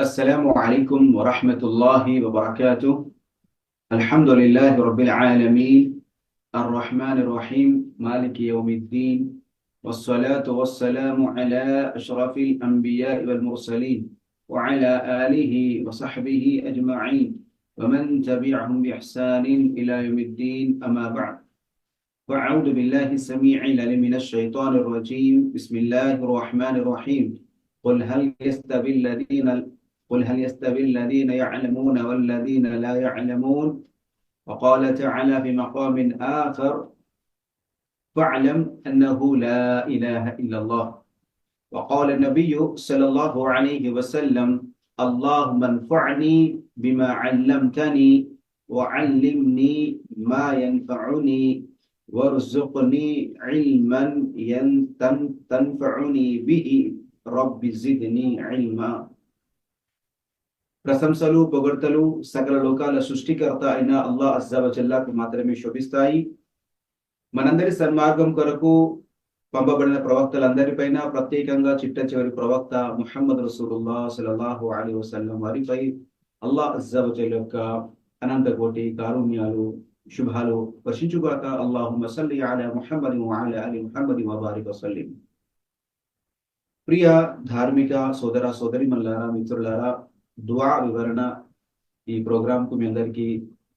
السلام عليكم ورحمة الله وبركاته. الحمد لله رب العالمين. الرحمن الرحيم. مالك يوم الدين. والصلاة والسلام على أشرف الأنبياء والمرسلين وعلى آله وصحبه أجمعين. ومن تبعهم بإحسان إلى يوم الدين. أما بعد. فأعوذ بالله السميع العليم من الشيطان الرجيم. بسم الله الرحمن الرحيم. قل هل يستوي الذين قل هل يستوي الذين يعلمون والذين لا يعلمون؟ وقال تعالى في مقام آخر فاعلم أنه لا إله إلا الله. وقال النبي صلى الله عليه وسلم اللهم انفعني بما علمتني وعلمني ما ينفعني وارزقني علما تنفعني به. رب زدني علما. ప్రశంసలు పొగడ్తలు సకల లోకాల సృష్టికర్త అయిన అల్లా అజ్జావజల్లాకు మాత్రమే శోభిస్తాయి. మనందరి సన్మార్గం కొరకు పంపబడిన ప్రవక్తలందరిపైన ప్రత్యేకంగా చిట్ట చివరి ప్రవక్త ముహమ్మద్ రసూలుల్లా సలల్లాహు అలీ వసల్లం వారిపై అల్లా అజ్జావజల్ యొక్క అనంత కోటి కారుణ్యాలు శుభాలు వర్షించుగాక అల్లాహు మసల్లి అలా ముహమ్మద్ అలా అలీ ముహమ్మద్ వబారిక్ వసల్లిం. ప్రియ ధార్మిక సోదర సోదరి మల్లారా మిత్రులారా దువా వివరణ ఈ ప్రోగ్రాం కు మీ అందరికీ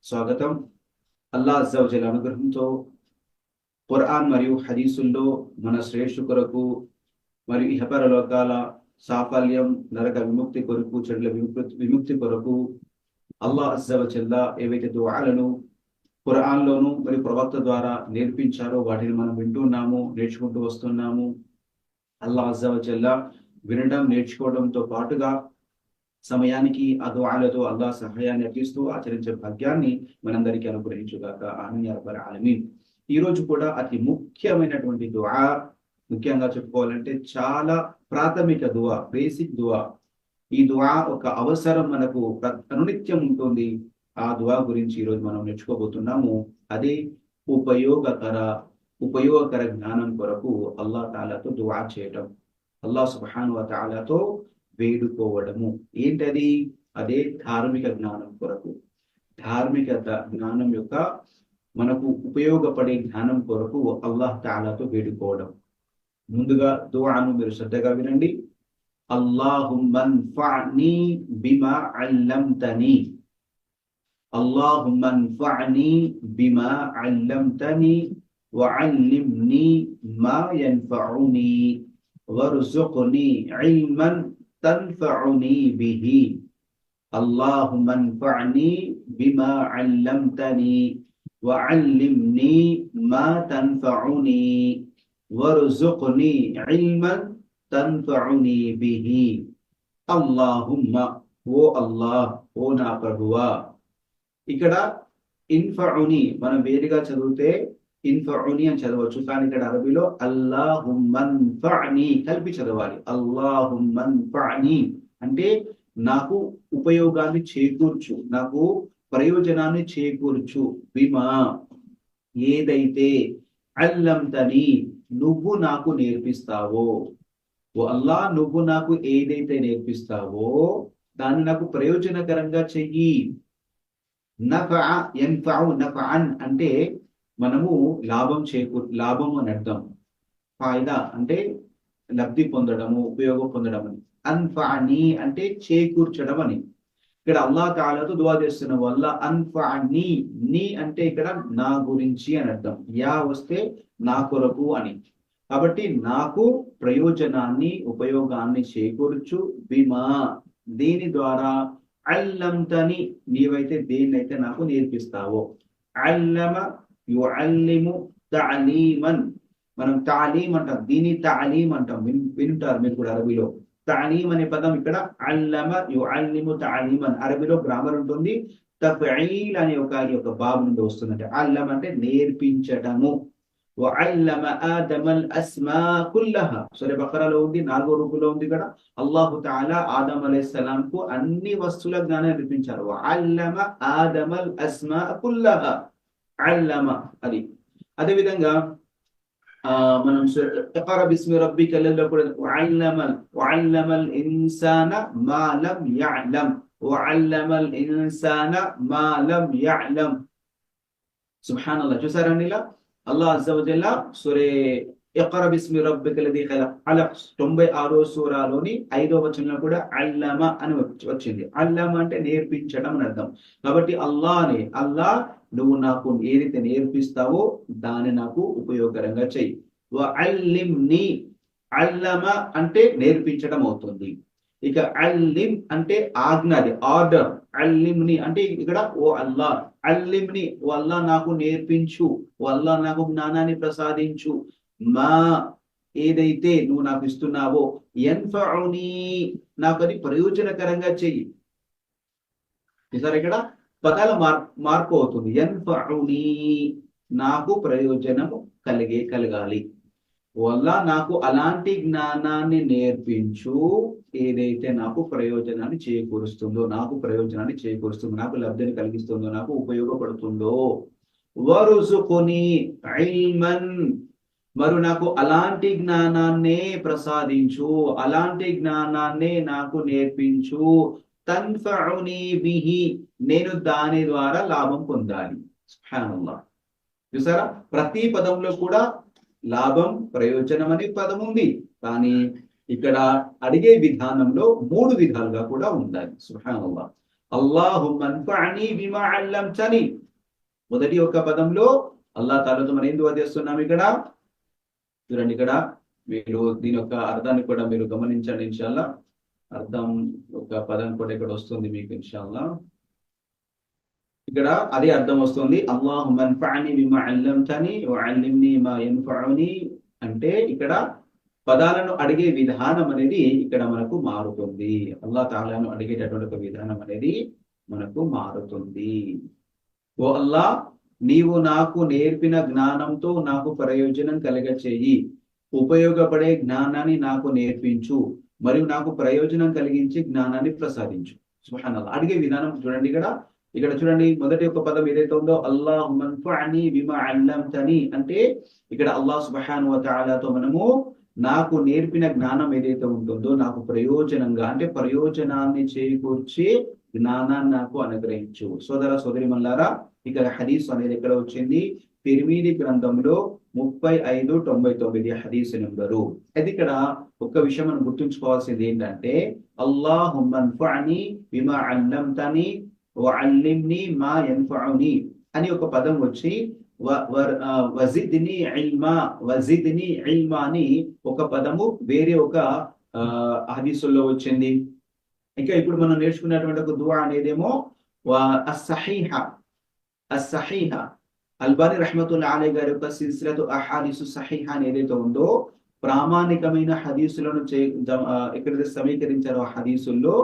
స్వాగతం. అల్లా అజ్జవజల్ అనుగ్రహంతో ఖురాన్ మరియు హదీసుల్లో మన శ్రేష్ఠు కొరకు మరియు ఇహపర లోకాల సాఫల్యం నరక విముక్తి కొరకు చెడుల విముక్తి విముక్తి కొరకు అల్లా అజ్జవజల్లా ఏవైతే దువాలను ఖురాన్లోను మరియు ప్రవక్త ద్వారా నేర్పించారో వాటిని మనం వింటున్నాము నేర్చుకుంటూ వస్తున్నాము. అల్లా అజ్జవజల్లా వినడం నేర్చుకోవడంతో పాటుగా సమయానికి ఆ దుఆలతో అల్లా సహాయాన్ని అర్పిస్తూ ఆచరించే భాగ్యాన్ని మనందరికీ అనుగ్రహించుగాక. ఆమె ఆలమీన్. ఈ రోజు కూడా అతి ముఖ్యమైనటువంటి దుఆ ముఖ్యంగా చెప్పుకోవాలంటే చాలా ప్రాథమిక దువా బేసిక్ దువా ఈ దువా ఒక అవసరం మనకు అనునిత్యం ఉంటుంది. ఆ దువా గురించి ఈరోజు మనం నేర్చుకోబోతున్నాము. అదే ఉపయోగకర ఉపయోగకర జ్ఞానం కొరకు అల్లా తాలాతో దువా చేయటం. అల్లా సుబాను తాలాతో వేడుకోవడము ఏంటది అదే ధార్మిక జ్ఞానం కొరకు ధార్మిక జ్ఞానం యొక్క మనకు ఉపయోగపడే జ్ఞానం కొరకు అల్లాహ్ తాలాతో వేడుకోవడం ముందుగా దువాను మీరు శ్రద్ధగా వినండి అల్లాహుమ్మన్ఫని బిమా అల్లంతని అల్లాహుమ్మన్ఫని బిమా అల్లంతని وعلمني ما ينفعني وارزقني علما تنفعني به اللهم انفعني بما علمتني وعلمني ما تنفعني وارزقني علما تنفعني به اللهم ఓ అల్లాహ్ ఓ నా ప్రభువా ఇక్కడ ఇన్ఫఉని మనం వేరుగా చదివితే ఇన్ఫఉని అని చదవచ్చు. కానీ ఇక్కడ అరబీలో అల్లాహుమ్మన్ఫని కలిపి చదవాలి. అల్లాహుమ్మన్ఫని. అంటే నాకు ఉపయోగాన్ని చేకూర్చు. నాకు ప్రయోజనాన్ని చేకూర్చు. విమా ఏదైతే అల్లంతని నువ్వు నాకు నేర్పిస్తావో ఓ అల్లా నువ్వు నాకు ఏదైతే నేర్పిస్తావో దాన్ని నాకు ప్రయోజనకరంగా చెయ్యి. నఫా ఎన్ఫావు నఫాన్ అంటే మనము లాభం చేకూ లాభం అని అర్థం. ఫాయిదా అంటే లబ్ధి పొందడము ఉపయోగం పొందడం అని. అన్ఫాని అంటే చేకూర్చడం అని. ఇక్కడ అల్లా తాలతో దువా చేస్తున్న వల్ల అన్ఫాని నీ అంటే ఇక్కడ నా గురించి అని అర్థం. యా వస్తే నా కొరకు అని. కాబట్టి నాకు ప్రయోజనాన్ని ఉపయోగాన్ని చేకూర్చు బిమా. దీని ద్వారా అల్లంతని నీవైతే దేన్నైతే నాకు నేర్పిస్తావో. అల్లమ యుఅల్లిము తాలీమన్. మనం తాలీం అంటాం దీని తాలీం అంటాం. విన్ వింటారు మీరు కూడా అరబీలో. తాలీం అనే పదం ఇక్కడ అల్లమ యుఅల్లిము తాలీమన్. అరబీలో గ్రామర్ ఉంటుంది. తఫ్ఈల్ అనే ఒక ఈ యొక్క బాబు నుండి వస్తుందంటే అల్లం అంటే నేర్పించటము. అల్లమ ఆదమల్ అస్మా కుల్లహ. సరే బకరాలో ఉంది నాలుగో రూపులో ఉంది ఇక్కడ. అల్లాహు తాలా ఆదం అలైస్లాం కు అన్ని వస్తువుల జ్ఞానం నేర్పించారు. అల్లమ ఆదమల్ అస్మా కుల్లహ. అల్లమ అది అదే విధంగా ఆ మనం ఇqra బిస్మి రబ్బికల్లో కూడా వఅల్లమల్ వఅల్లమల్ ఇన్సాన మా లం యఅలం వఅల్లమల్ ఇన్సాన మా లం యఅలం సుబ్హానల్లాహ్ చూసారండి ఇలా అల్లాహ్ అజ్జా వజల్ల సూరే ఇqra బిస్మి రబ్బికల్లది అలక్ తొంభై ఆరో సూరాలోని ఐదో వచనంలో కూడా అల్లమ అని వచ్చి- వచ్చింది. అల్లమ అంటే నేర్పించడం అని అర్థం. కాబట్టి అల్లానే అల్లాహ్ నువ్వు నాకు ఏదైతే నేర్పిస్తావో దాన్ని నాకు ఉపయోగకరంగా చెయ్యి. అల్లిమ్ని అల్లమ అంటే నేర్పించడం అవుతుంది. ఇక అల్లిం అంటే ఆజ్ఞది ఆర్డర్. అల్లిమ్ని అంటే ఇక్కడ ఓ అల్లా. అల్లిమ్ని ఓ అల్లా నాకు నేర్పించు. ఓ అల్లా నాకు జ్ఞానాన్ని ప్రసాదించు. మా ఏదైతే నువ్వు నాకు ఇస్తున్నావో ఎన్ఫౌని నాకు అది ప్రయోజనకరంగా చెయ్యి. చూసారు ఇక్కడ? పదాల మార్ మార్పు అవుతుంది. ఎన్ఫౌని నాకు ప్రయోజనము కలిగే కలగాలి. వల్ల నాకు అలాంటి జ్ఞానాన్ని నేర్పించు ఏదైతే నాకు ప్రయోజనాన్ని చేకూరుస్తుందో నాకు ప్రయోజనాన్ని చేకూరుస్తుందో నాకు లబ్ధిని కలిగిస్తుందో నాకు ఉపయోగపడుతుందో వరుసుకొని మరి నాకు అలాంటి జ్ఞానాన్నే ప్రసాదించు అలాంటి జ్ఞానాన్నే నాకు నేర్పించు. తన్ఫని బిహి నేను దాని ద్వారా లాభం పొందాలి. చూసారా? ప్రతి పదంలో కూడా లాభం ప్రయోజనం అనే పదం ఉంది. కానీ ఇక్కడ అడిగే విధానంలో మూడు విధాలుగా కూడా ఉండాలి. సుహానల్లా అల్లాహు మన్ఫఅని బిమా మొదటి ఒక పదంలో అల్లాహ్ తాలతో మనం ఎందుకు చేస్తున్నాం ఇక్కడ? చూడండి ఇక్కడ మీరు దీని యొక్క అర్థాన్ని కూడా మీరు గమనించండి ఇన్షాల్లా. అర్థం ఒక పదం కూడా ఇక్కడ వస్తుంది మీకు ఇన్షాల్లా. ఇక్కడ అదే అర్థం వస్తుంది. అల్లాహు మన్ఫాని బిమా అల్లంతని వఅల్లిమ్ని మా యన్ఫఉని అంటే ఇక్కడ పదాలను అడిగే విధానం అనేది ఇక్కడ మనకు మారుతుంది. అల్లా తాలాను అడిగేటటువంటి ఒక విధానం అనేది మనకు మారుతుంది. ఓ అల్లా నీవు నాకు నేర్పిన జ్ఞానంతో నాకు ప్రయోజనం కలగ చేయి ఉపయోగపడే జ్ఞానాన్ని నాకు నేర్పించు మరియు నాకు ప్రయోజనం కలిగించి జ్ఞానాన్ని ప్రసాదించు. సుహానల్లా అడిగే విధానం చూడండి ఇక్కడ. ఇక్కడ చూడండి మొదటి ఒక పదం ఏదైతే ఉందో అల్లాహ్ మన్ఫఅని అల్లంతని. అంటే ఇక్కడ అల్లాహ్ సుబ్హాను వ మనము నాకు నేర్పిన జ్ఞానం ఏదైతే ఉంటుందో నాకు ప్రయోజనంగా అంటే ప్రయోజనాన్ని చేకూర్చి జ్ఞానాన్ని నాకు అనుగ్రహించు. సోదర సోదరి మల్లారా ఇక్కడ హదీస్ అనేది ఎక్కడ వచ్చింది? తిరిమిది గ్రంథంలో ముప్పై ఐదు తొంభై తొమ్మిది హదీస్ నెంబరు. అయితే ఇక్కడ ఒక్క విషయం మనం గుర్తుంచుకోవాల్సింది ఏంటంటే అల్లాహు విమా బిమా అల్లంతని అల్లిమ్ని మా యన్ఫఉని అని ఒక పదం వచ్చి వ- వర్- వజిద్ని ఇల్మా వజిద్ని ఇల్మా అని ఒక పదము వేరే ఒక ఆ, హదీసుల్లో వచ్చింది. ఇంకా ఇప్పుడు మనం నేర్చుకున్నటువంటి ఒక దువా అనేదేమో అస్సహీహ అస్సహీహ. అల్బానీ రహమతుల్లా అలీ గారి యొక్క సిల్సిలతో అహాదీసు సహీహ అని ఏదైతే ఉందో ప్రామాణికమైన హదీసులను చే ఎక్కడైతే సమీకరించారో ఆ హదీసుల్లో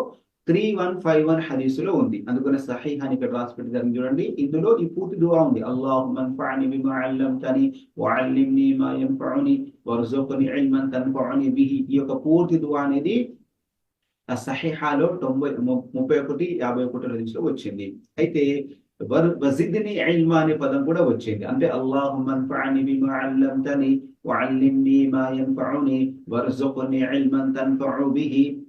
త్రీ వన్ ఫైవ్ వన్ హదీసులో ఉంది. అందుకనే సహీహ్ అని ఇక్కడ రాసి పెట్టారు చూడండి ఇందులో ఈ పూర్తి దువా ఉంది. అల్లాహు మన్ఫఅని బిమా అల్లంతని వఅల్లిమ్ని మా యంఫఉని వర్జుక్ని ఇల్మన్ బిహి. ఈ యొక్క పూర్తి దువా అనేది సహిహాలో తొంభై ముప్పై ఒకటి యాభై ఒకటి హదీసులో వచ్చింది. అయితే వర్- వజిద్ని ఇల్మా అనే పదం కూడా వచ్చింది. అంటే అల్లాహు మన్ఫఅని బిమా అల్లంతని వఅల్లిమ్ని మా యంఫఉని వర్జుక్ని ఇల్మన్ తన్ఫఉ బిహి.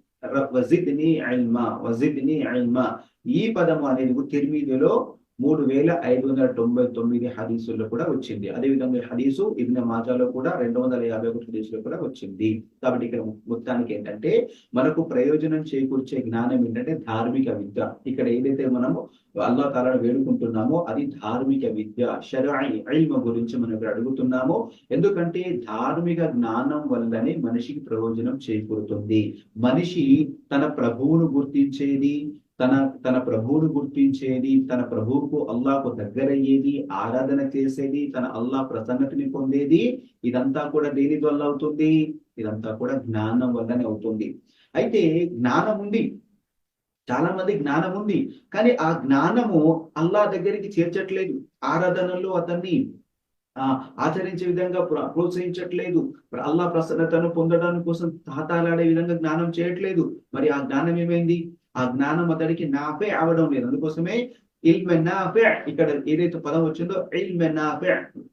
వజిద్ని ఇల్మా వజిద్ని ఇల్మా. ఈ పదము అనేది తిర్మిదిలో మూడు వేల ఐదు వందల తొంభై తొమ్మిది హదీసుల్లో కూడా వచ్చింది. అదే విధంగా హదీసు ఇబ్న మాజాలో కూడా రెండు వందల యాభై ఒకటి హదీసులో కూడా వచ్చింది. కాబట్టి ఇక్కడ మొత్తానికి ఏంటంటే మనకు ప్రయోజనం చేకూర్చే జ్ఞానం ఏంటంటే ధార్మిక విద్య. ఇక్కడ ఏదైతే మనము అల్లా తాలను వేడుకుంటున్నామో అది ధార్మిక విద్య. షరాయి ఇల్మ గురించి మనం ఇక్కడ అడుగుతున్నామో. ఎందుకంటే ధార్మిక జ్ఞానం వల్లనే మనిషికి ప్రయోజనం చేకూరుతుంది. మనిషి తన ప్రభువును గుర్తించేది తన తన ప్రభువును గుర్తించేది తన ప్రభువుకు అల్లాకు దగ్గరయ్యేది ఆరాధన చేసేది తన అల్లాహ్ ప్రసన్నతని పొందేది ఇదంతా కూడా దేని వల్ల అవుతుంది? ఇదంతా కూడా జ్ఞానం వల్లనే అవుతుంది. అయితే జ్ఞానం ఉంది. చాలా మంది జ్ఞానం ఉంది. కానీ ఆ జ్ఞానము అల్లా దగ్గరికి చేర్చట్లేదు. ఆరాధనలో అతన్ని ఆ ఆచరించే విధంగా ప్రోత్సహించట్లేదు. అల్లా ప్రసన్నతను పొందడానికి కోసం తాతాలాడే విధంగా జ్ఞానం చేయట్లేదు. మరి ఆ జ్ఞానం ఏమైంది? ఆ జ్ఞానం అతడికి నాపే అవడం లేదు. అందుకోసమే ఇల్మె ఇక్కడ ఏదైతే పదం వచ్చిందో ఇల్మె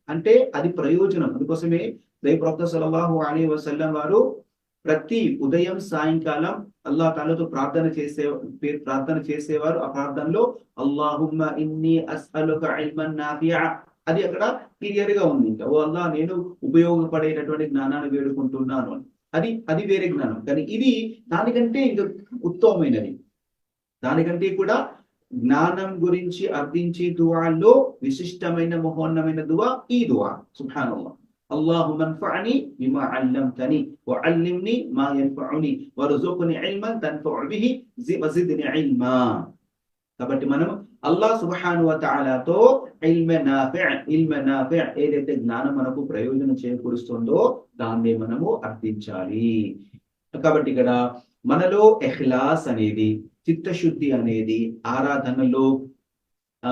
అంటే అది ప్రయోజనం. అందుకోసమే దైవ ప్రవక్త సల్లల్లాహు అలీ వసల్లం వారు ప్రతి ఉదయం సాయంకాలం అల్లా తాలతో ప్రార్థన చేసే ప్రార్థన చేసేవారు. ఆ ప్రార్థనలో అల్లాహుమ్మ ఇన్ని అస్అలుక ఇల్మన్ నాఫియా. అది అక్కడ క్లియర్గా ఉంది. ఇంకా ఓ అల్లా నేను ఉపయోగపడేటటువంటి జ్ఞానాన్ని వేడుకుంటున్నాను అని. అది అది వేరే జ్ఞానం. కానీ ఇది దానికంటే ఇంకా ఉత్తమమైనది. దానికంటే కూడా జ్ఞానం గురించి అర్థించే దువాల్లో విశిష్టమైన మహోన్నమైన దువా ఈ దువా సుభానల్lah اللهم انفعني بما علمتني وعلمني ما ينفعني وارزقني علما تنفع به وزدني علما కాబట్టి మనం అల్లాహ్ సుబ్హాను వ తఆలాతో ఇల్మ నాఫి ఇల్మ నాఫి ఏదైతే జ్ఞానం మనకు ప్రయోజనం చేకూరుస్తుందో దాన్ని మనము అర్థించాలి కాబట్టి ఇక్కడ మనలో ఎహ్లాస్ అనేది చిత్తశుద్ధి అనేది ఆరాధనలో ఆ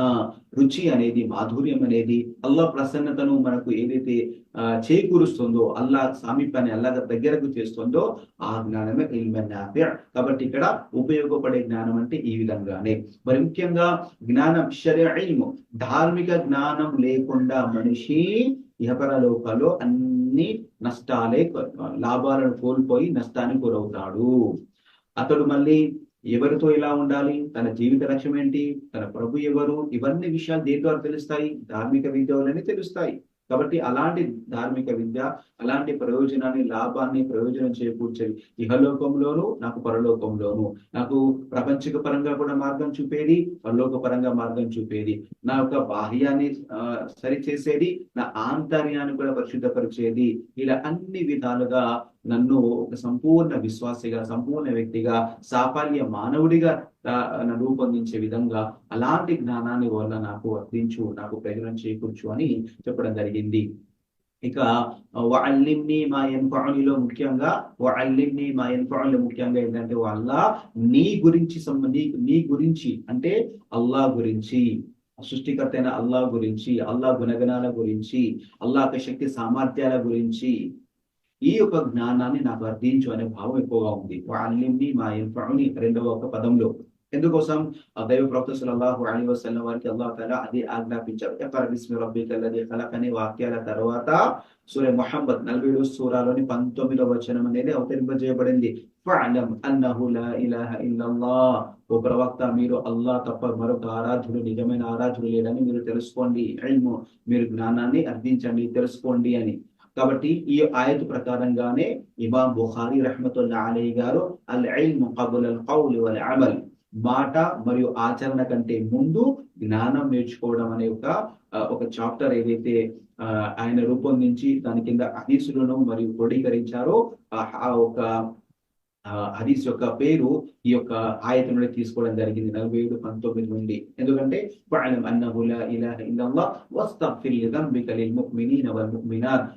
రుచి అనేది మాధుర్యం అనేది అల్లా ప్రసన్నతను మనకు ఏదైతే చేకూరుస్తుందో అల్లా సామీప్యాన్ని అల్లా దగ్గరకు చేస్తుందో ఆ జ్ఞానమే ఇల్మెన్నాఫియా కాబట్టి ఇక్కడ ఉపయోగపడే జ్ఞానం అంటే ఈ విధంగానే. మరి ముఖ్యంగా జ్ఞానం షరియము ధార్మిక జ్ఞానం లేకుండా మనిషి ఇహపర అన్ని అన్ని నష్టాలే లాభాలను కోల్పోయి నష్టానికి గురవుతాడు. అతడు మళ్ళీ ఎవరితో ఇలా ఉండాలి? తన జీవిత లక్ష్యం ఏంటి? తన ప్రభు ఎవరు? ఇవన్నీ విషయాలు దేని ద్వారా తెలుస్తాయి? ధార్మిక విద్యలని తెలుస్తాయి. కాబట్టి అలాంటి ధార్మిక విద్య అలాంటి ప్రయోజనాన్ని లాభాన్ని ప్రయోజనం చేకూర్చేది ఇహలోకంలోను నాకు పరలోకంలోను. నాకు ప్రపంచిక పరంగా కూడా మార్గం చూపేది పరలోక పరంగా మార్గం చూపేది. నా యొక్క బాహ్యాన్ని సరిచేసేది నా ఆంతర్యాన్ని కూడా పరిశుద్ధపరిచేది. ఇలా అన్ని విధాలుగా నన్ను ఒక సంపూర్ణ విశ్వాసిగా సంపూర్ణ వ్యక్తిగా సాఫల్య మానవుడిగా రూపొందించే విధంగా అలాంటి జ్ఞానాన్ని వల్ల నాకు వర్తించు నాకు ప్రయోజనం చేకూర్చు అని చెప్పడం జరిగింది. ఇక వఅల్లిమ్ని మా ఎన్పాణిలో ముఖ్యంగా వఅల్లిమ్ని మా ఎన్పాణిలో ముఖ్యంగా ఏంటంటే వాళ్ళ నీ గురించి నీ నీ గురించి అంటే అల్లా గురించి సృష్టికర్త అయిన అల్లా గురించి అల్లా గుణగణాల గురించి అల్లా యొక్క శక్తి సామర్థ్యాల గురించి ఈ యొక్క జ్ఞానాన్ని నాకు అర్థించు అనే భావం ఎక్కువగా ఉంది. వాళ్ళని మా ఇన్ఫాని రెండవ ఒక పదంలో. ఎందుకోసం? దైవ ప్రవక్త సల్లల్లాహు అలైహి వసల్లం వారికి అల్లాహ్ తాలా అది ఆజ్ఞాపించారు. ఎక్కడ బిస్మి ఖలక్ అనే వాక్యాల తర్వాత సూర్య మొహమ్మద్ నలభై ఏడు సూరాలోని పంతొమ్మిదవ వచనం అనేది అవతరింపజేయబడింది. ఫఅలం అన్నహు లా ఇలాహ ఇల్లల్లాహ్. ఓ ప్రవక్త మీరు అల్లాహ్ తప్ప మరొక ఆరాధ్యుడు నిజమైన ఆరాధ్యుడు లేడని మీరు తెలుసుకోండి. ఇల్ము మీరు జ్ఞానాన్ని అర్థించండి తెలుసుకోండి అని. కాబట్టి ఈ ఆయత ప్రకారంగానే ఇమాం బుఖారి రహమతుల్లా అలీ గారు అల్ ఇల్ము కబుల్ అల్ కౌలి వల్ అమల్ మాట మరియు ఆచరణ కంటే ముందు జ్ఞానం నేర్చుకోవడం అనే ఒక ఒక చాప్టర్ ఏదైతే ఆయన రూపొందించి దాని కింద హదీసులను మరియు క్రోడీకరించారో ఆ ఒక హదీస్ యొక్క పేరు ఈ యొక్క ఆయత నుండి తీసుకోవడం జరిగింది. నలభై ఏడు పంతొమ్మిది నుండి. ఎందుకంటే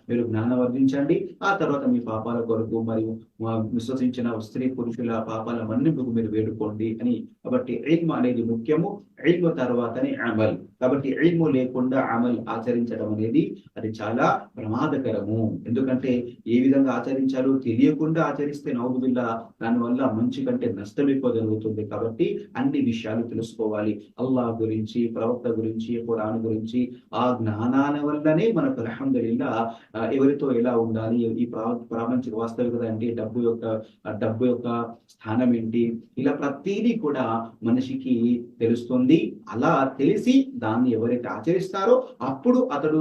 మీరు జ్ఞానం వర్ధించండి ఆ తర్వాత మీ పాపాల కొరకు మరియు విశ్వసించిన స్త్రీ పురుషుల పాపాల మన్నింపుకు మీరు వేడుకోండి అని. కాబట్టి ఇల్మ్ అనేది ముఖ్యము. ఇల్ము తర్వాతనే అమల్. కాబట్టి ఇల్ము లేకుండా అమల్ ఆచరించడం అనేది అది చాలా ప్రమాదకరము. ఎందుకంటే ఏ విధంగా ఆచరించాలో తెలియకుండా ఆచరిస్తే నౌదుబిల్లా దానివల్ల మంచి కంటే నష్టం ఎక్కువ జరుగుతుంది కాబట్టి అన్ని విషయాలు తెలుసుకోవాలి. అల్లాహ్ గురించి ప్రవక్త గురించి పురాణ గురించి ఆ జ్ఞానాల వల్లనే మనకు అల్హమ్దుల్లా ఎవరితో ఎలా ఉండాలి ఈ ప్రాపంచిక వాస్తవికత ఏంటి డబ్బు యొక్క డబ్బు యొక్క స్థానం ఏంటి ఇలా ప్రతిదీ కూడా మనిషికి తెలుస్తుంది. అలా తెలిసి దాన్ని ఎవరైతే ఆచరిస్తారో అప్పుడు అతడు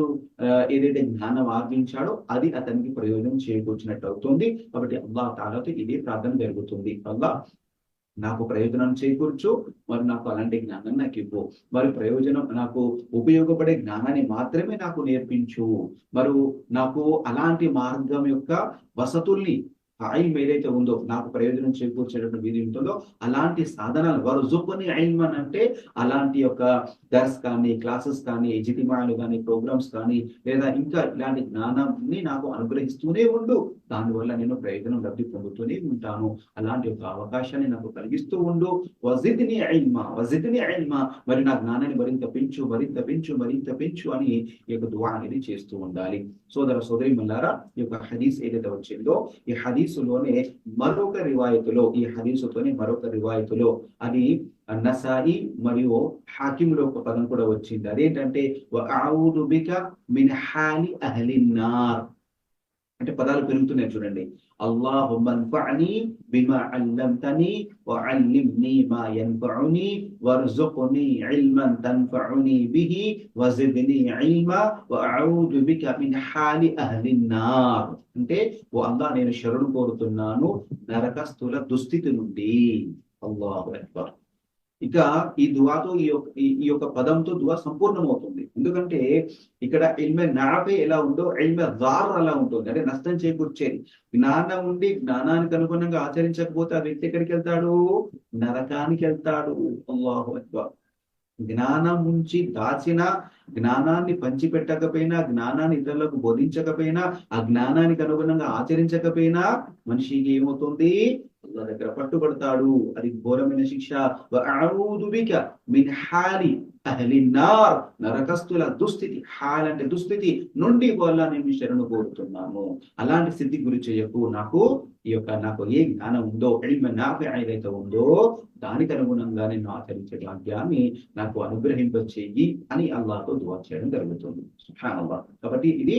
ఏదైతే జ్ఞానం ఆర్జించాడో అది అతనికి ప్రయోజనం చేకూర్చినట్టు అవుతుంది. కాబట్టి అల్లాహ్ తాలతో ఇదే ప్రార్థన జరుగుతుంది. అల్లా నాకు ప్రయోజనం చేకూర్చు మరి నాకు అలాంటి జ్ఞానం నాకు ఇవ్వు. మరి ప్రయోజనం నాకు ఉపయోగపడే జ్ఞానాన్ని మాత్రమే నాకు నేర్పించు. మరి నాకు అలాంటి మార్గం యొక్క వసతుల్ని ఐల్మ్ ఏదైతే ఉందో నాకు ప్రయోజనం చేకూర్చేటటువంటి వీధి ఉంటుందో అలాంటి సాధనాలు వారు జుబ్బని ఐల్మన్ అంటే అలాంటి యొక్క దర్స్ కానీ క్లాసెస్ కానీ ఎజిటిమాలు కానీ ప్రోగ్రామ్స్ కానీ లేదా ఇంకా ఇలాంటి జ్ఞానాన్ని నాకు అనుగ్రహిస్తూనే ఉండు. దానివల్ల నేను ప్రయోజనం లబ్ధి పొందుతూనే ఉంటాను. అలాంటి ఒక అవకాశాన్ని నాకు కలిగిస్తూ ఉండు. వజిద్ని ఐల్మా వజిద్ని ఐల్మా మరి నా జ్ఞానాన్ని మరింత పెంచు మరింత పెంచు మరింత పెంచు అని ఈ యొక్క దువా అనేది చేస్తూ ఉండాలి. సోదర సోదరి మల్లారా ఈ యొక్క హదీస్ ఏదైతే వచ్చిందో ఈ హదీస్ హదీసులోనే మరొక రివాయతులో ఈ హదీసుతోనే మరొక రివాయతులో అది నసాయి మరియు హాకింలో ఒక పదం కూడా వచ్చింది. అదేంటంటే మిన్ హాలి అహ్లిన్నార్ అంటే పదాలు పెరుగుతున్నాయి చూడండి. అల్లాహుమ్మ అన్ఫఅని బిమా అల్లంతని వఅల్లిమ్ని మా యన్ఫఉని వర్జుక్ని ఇల్మన్ తన్ఫఉని బిహి వజిద్ని ఇల్మా వఅఊదు బిక మిన్ హాలి అహ్లి నార్ అంటే ఓ అల్లాహ్ నేను శరణు కోరుతున్నాను నరకస్తుల దుస్థితి నుండి. అల్లాహు అక్బర్. ఇక ఈ దువాతో ఈ యొక్క ఈ- యొక్క పదంతో దువా సంపూర్ణమవుతుంది. ఎందుకంటే ఇక్కడ ఇల్మె నాపే ఎలా ఉందో ఇల్మె దార్ అలా ఉంటుంది. అంటే నష్టం చేకూర్చేది. జ్ఞానం ఉండి జ్ఞానానికి అనుగుణంగా ఆచరించకపోతే ఆ వ్యక్తి ఎక్కడికి వెళ్తాడు? నరకానికి వెళ్తాడు. అల్లాహు అక్బర్. జ్ఞానం ఉంచి దాచిన జ్ఞానాన్ని పంచిపెట్టకపోయినా జ్ఞానాన్ని ఇతరులకు బోధించకపోయినా ఆ జ్ఞానానికి అనుగుణంగా ఆచరించకపోయినా మనిషికి ఏమవుతుంది? అల్లా దగ్గర పట్టుబడతాడు. అది ఘోరమైన శిక్ష. మిన్ హాలి నరకస్తుల దుస్థితి హాల్ అంటే దుస్థితి నుండి వల్ల నేను శరణు కోరుతున్నాను. అలాంటి స్థితి గురి చేయకు. నాకు ఈ యొక్క నాకు ఏ జ్ఞానం ఉందో నాకు ఏదైతే ఉందో దానికి అనుగుణంగా నేను ఆచరించే భాగ్యాన్ని నాకు అనుగ్రహింపచేయి అని అల్లాతో దువా చేయడం జరుగుతుంది. కాబట్టి ఇది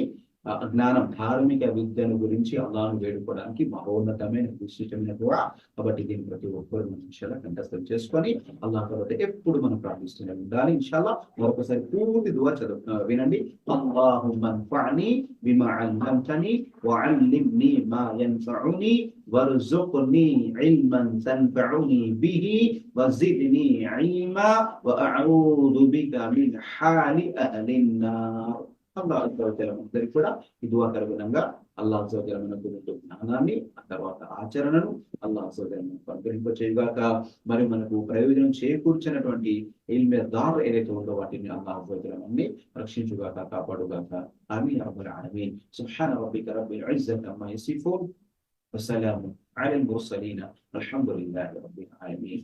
జ్ఞానం ధార్మిక విద్యను గురించి అల్లాను వేడుకోవడానికి మహోన్నతమైన విశిష్టమైన కూడా కాబట్టి దీన్ని ప్రతి ఒక్కరు మన ఇన్షాల్లా కంఠస్థం చేసుకొని అల్లా తర్వాత ఎప్పుడు మనం ప్రార్థిస్తూనే ఉండాలి. ఇన్షాల్లా మరొకసారి పూర్తి దువా చదువు వినండి. అల్లాహుమ్మ అన్ఫఅని బిమా అల్లంతని వఅల్లిమ్ని మా యన్ఫఉని వర్జుక్ని ఇల్మన్ తన్ఫఉని బిహి వజిద్ని ఇల్మా వఅఊదు బిక మిన్ హాలి అహ్లిన్నార్ అల్లాహ్ అజ్జవజల అందరికీ కూడా ఈ దువా అనుగుణంగా అల్లాహ్ అజ్జవజల మనకు ఉన్నటువంటి జ్ఞానాన్ని ఆ తర్వాత ఆచరణను అల్లాహ్ అజ్జవజల మనకు అనుగ్రహింప చేయగాక మరి మనకు ప్రయోజనం చేకూర్చినటువంటి ఇల్మె దార్ ఏదైతే ఉందో వాటిని అల్లాహ్ అజ్జవజల మనల్ని రక్షించుగాక కాపాడుగాక ఆమీన్ రబ్బల్ ఆలమీన్ సుబ్హాన రబ్బిక రబ్బిల్ ఇజ్జతి అమ్మా యసిఫూన్ వసలాము على المرسلين الحمد لله رب العالمين